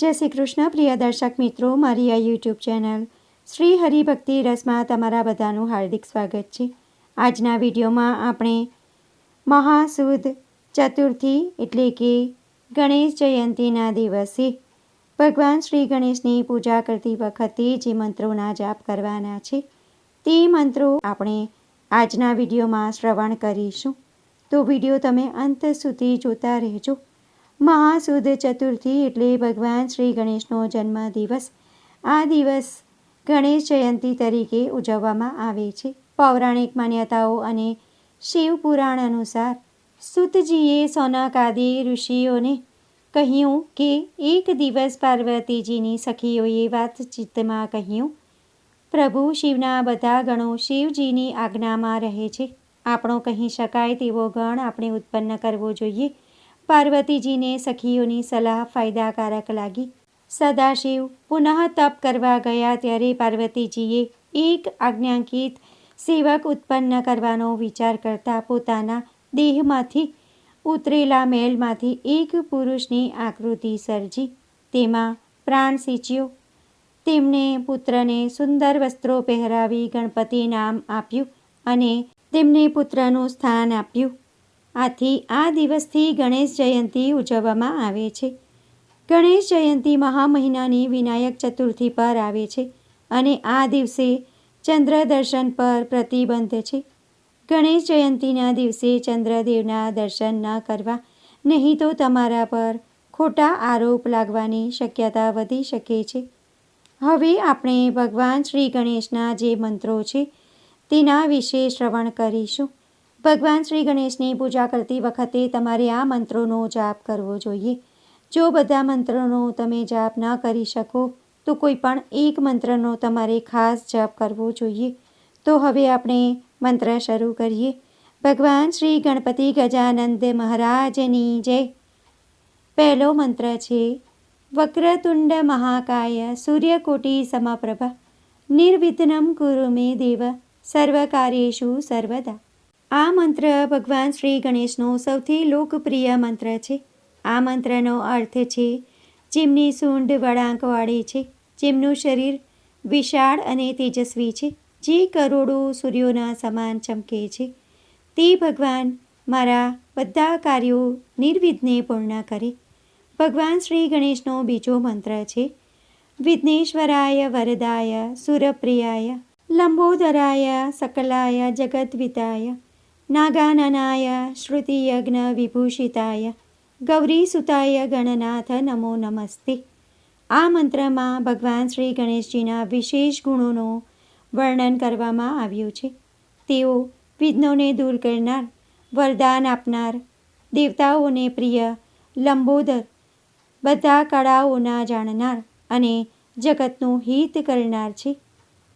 જય શ્રી કૃષ્ણ, પ્રિય દર્શક મિત્રો, મારી આ યુટ્યુબ ચેનલ શ્રી હરિભક્તિ રસમાં તમારા બધાનું હાર્દિક સ્વાગત છે. આજના વિડીયોમાં આપણે મહાસુદ ચતુર્થી એટલે કે ગણેશ જયંતીના દિવસે ભગવાન શ્રી ગણેશની પૂજા કરતી વખતે જે મંત્રોના જાપ કરવાના છે, તે મંત્રો આપણે આજના વિડીયોમાં શ્રવણ કરીશું. તો વીડિયો તમે અંત સુધી જોતા રહેજો. મહાસુદ ચતુર્થી એટલે ભગવાન શ્રી ગણેશનો જન્મદિવસ. આ દિવસ ગણેશ જયંતી તરીકે ઉજવવામાં આવે છે. પૌરાણિક માન્યતાઓ અને શિવ પુરાણ અનુસાર સુતજીએ સોનાકાદે ઋષિઓને કહ્યું કે એક દિવસ પાર્વતીજીની સખીઓએ વાતચીતમાં કહ્યું, પ્રભુ, શિવના બધા ગણો શિવજીની આજ્ઞામાં રહે છે. આપણો કહી શકાય તેવો ગણ આપણે ઉત્પન્ન કરવો જોઈએ. પાર્વતીજીને સખીઓની સલાહ ફાયદાકારક લાગી. સદાશિવ પુનઃ તપ કરવા ગયા ત્યારે પાર્વતીજીએ એક આજ્ઞાંકિત સેવક ઉત્પન્ન કરવાનો વિચાર કરતા પોતાના દેહમાંથી ઉતરેલા મેલમાંથી એક પુરુષની આકૃતિ સર્જી. તેમાં પ્રાણ સિંચ્યો. તેમને પુત્રને સુંદર વસ્ત્રો પહેરાવી ગણપતિ નામ આપ્યું અને તેમને પુત્રનું સ્થાન આપ્યું. આથી આ દિવસથી ગણેશ જયંતી ઉજવવામાં આવે છે. ગણેશ જયંતી મહા મહિનાની વિનાયક ચતુર્થી પર આવે છે અને આ દિવસે ચંદ્ર દર્શન પર પ્રતિબંધ છે. ગણેશ જયંતીના દિવસે ચંદ્રદેવના દર્શન ન કરવા, નહીં તો તમારા પર ખોટા આરોપ લાગવાની શક્યતા વધી શકે છે. હવે આપણે ભગવાન શ્રી ગણેશના જે મંત્રો છે તેના વિશે શ્રવણ કરીશું. ભગવાન શ્રી ગણેશની પૂજા કરતી વખતે તમારે આ મંત્રોનો જાપ કરવો જોઈએ. જો બધા મંત્રોનો તમે જાપ ન કરી શકો, તો કોઈ પણ એક મંત્રનો તમારે ખાસ જાપ કરવો જોઈએ. તો હવે આપણે મંત્ર શરૂ કરીએ. ભગવાન શ્રી ગણપતિ ગજાનંદ મહારાજની જય. પહેલો મંત્ર છે, વક્રતુંડ મહાકાય સૂર્યકોટી સમપ્રભા. નિર્વિઘ્નમ કુરુ મે દેવ. સર્વકાર્યેશુ સર્વદા. આ મંત્ર ભગવાન શ્રી ગણેશનો સૌથી લોકપ્રિય મંત્ર છે. આ મંત્રનો અર્થ છે, જેમની સૂંઢ વળાંકવાળી છે, જેમનું શરીર વિશાળ અને તેજસ્વી છે, જે કરોડો સૂર્યોના સમાન ચમકે છે. તે ભગવાન મારા બધા કાર્યો નિર્વિઘ્ને પૂર્ણ કરે. ભગવાન શ્રી ગણેશનો બીજો મંત્ર છે, વિઘ્નેશ્વરાય વરદાય, સુરપ્રિયાય, લંબોદરાય, સકલાય જગદ્વિતાય નાગાનનાય શ્રુતિયજ્ઞ વિભૂષિતાય ગૌરીસુતાય ગણનાથ નમો નમસ્તે આ મંત્રમાં ભગવાન શ્રી ગણેશજીના વિશેષ ગુણોનું વર્ણન કરવામાં આવ્યું છે। તેઓ વિઘ્નોને દૂર કરનાર, વરદાન આપનાર, દેવતાઓને પ્રિય, લંબોદર, બધા કળાઓના જાણનાર અને જગતનું હિત કરનાર છે।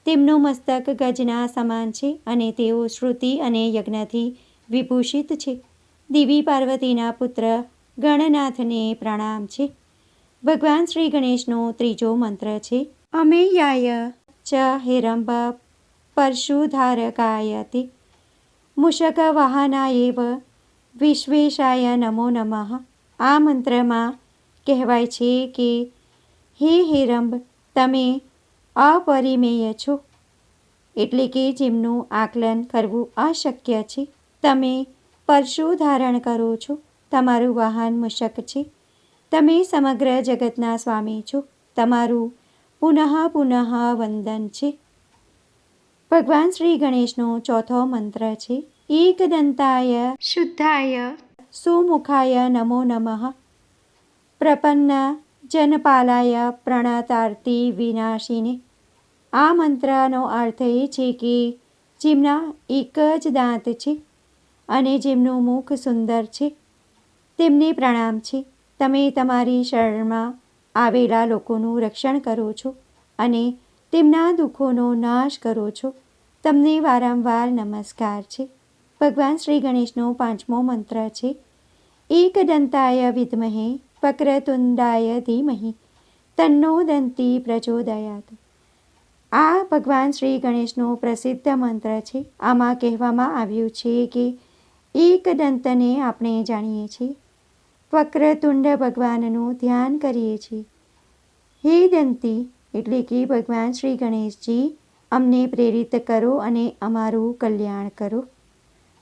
તેમનું મસ્તક ગજના સમાન છે અને તેઓ શ્રુતિ અને યજ્ઞથી વિભૂષિત છે. દેવી પાર્વતીના પુત્ર ગણનાથને પ્રણામ છે. ભગવાન શ્રી ગણેશનો ત્રીજો મંત્ર છે, અમેયાય ચ હિરંબ પરશુધારકાય તે મૂષક વાહનાએવ વિશ્વેશાય નમો નમઃ. આ મંત્રમાં કહેવાય છે કે, હે હિરંબ, તમે અપરિમેય છો. એટલે કે જેમનું આકલન કરવું અશક્ય છે. તમે પરશુ ધારણ કરો છો. તમારું વાહન મુશક છે. તમે સમગ્ર જગતના સ્વામી છો. તમારું પુનઃ પુનઃ વંદન છે. ભગવાન શ્રી ગણેશનો ચોથો મંત્ર છે. એકદંતાય શુદ્ધાય સુમુખાય નમો નમઃ. પ્રપન્ન જનપાલાય પ્રણતાર્તી વિનાશીને. આ મંત્રનો અર્થ એ છે કે જેમના એક જ દાંત છે અને જેમનું મુખ સુંદર છે, તેમને પ્રણામ છે. તમે તમારી શરણમાં આવેલા લોકોનું રક્ષણ કરો છો અને તેમના દુઃખોનો નાશ કરો છો. તમને વારંવાર નમસ્કાર છે. ભગવાન શ્રી ગણેશનો પાંચમો મંત્ર છે, એક દંતાય વિદ્મહે, વક્રતુંડાય ધીમહી, તન્નો દંતી પ્રચોદયાત. આ ભગવાન શ્રી ગણેશનું પ્રસિદ્ધ મંત્ર છે. આમાં કહેવામાં આવ્યું છે કે એક દંતને આપણે જાણીએ છીએ. વક્રતુંડ ભગવાનનું ધ્યાન કરીએ છીએ. હે દંતી, એટલે કે ભગવાન શ્રી ગણેશજી, અમને પ્રેરિત કરો અને અમારું કલ્યાણ કરો.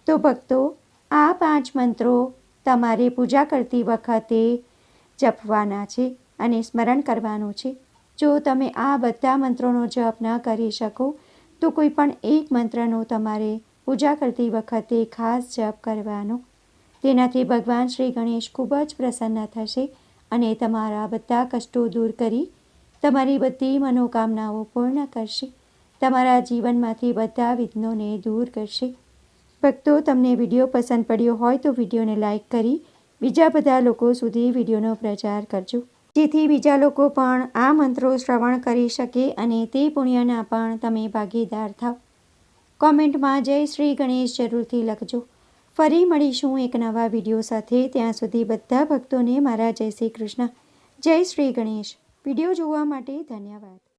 તો ભક્તો, આ પાંચ મંત્રો તમારે પૂજા કરતી વખતે જપવાના છે અને સ્મરણ કરવાનું છે. જો તમે આ બધા મંત્રોનો જપ ન કરી શકો, તો કોઈ પણ એક મંત્રનો તમારે પૂજા કરતી વખતે ખાસ જપ કરવાનો. તેનાથી ભગવાન શ્રી ગણેશ ખૂબ જ પ્રસન્ન થશે અને તમારા બધા કષ્ટો દૂર કરી તમારી બધી મનોકામનાઓ પૂર્ણ કરશે. તમારા જીવનમાંથી બધા વિઘ્નોને દૂર કરશે. ભક્તો, તમને વીડિયો પસંદ પડ્યો હોય તો વિડીયોને લાઇક કરી બીજા બધા લોકો સુધી વિડીયોનો પ્રચાર કરજો. જેથી બીજા લોકો પણ આ મંત્રો શ્રવણ કરી શકે અને તે પુણ્યના પણ તમે ભાગીદાર થાવ. કોમેન્ટમાં જય શ્રી ગણેશ જરૂરથી લખજો. ફરી મળીશું એક નવા વીડિયો સાથે. ત્યાં સુધી બધા ભક્તોને મારા જય શ્રી કૃષ્ણ. જય શ્રી ગણેશ. વીડિયો જોવા માટે ધન્યવાદ.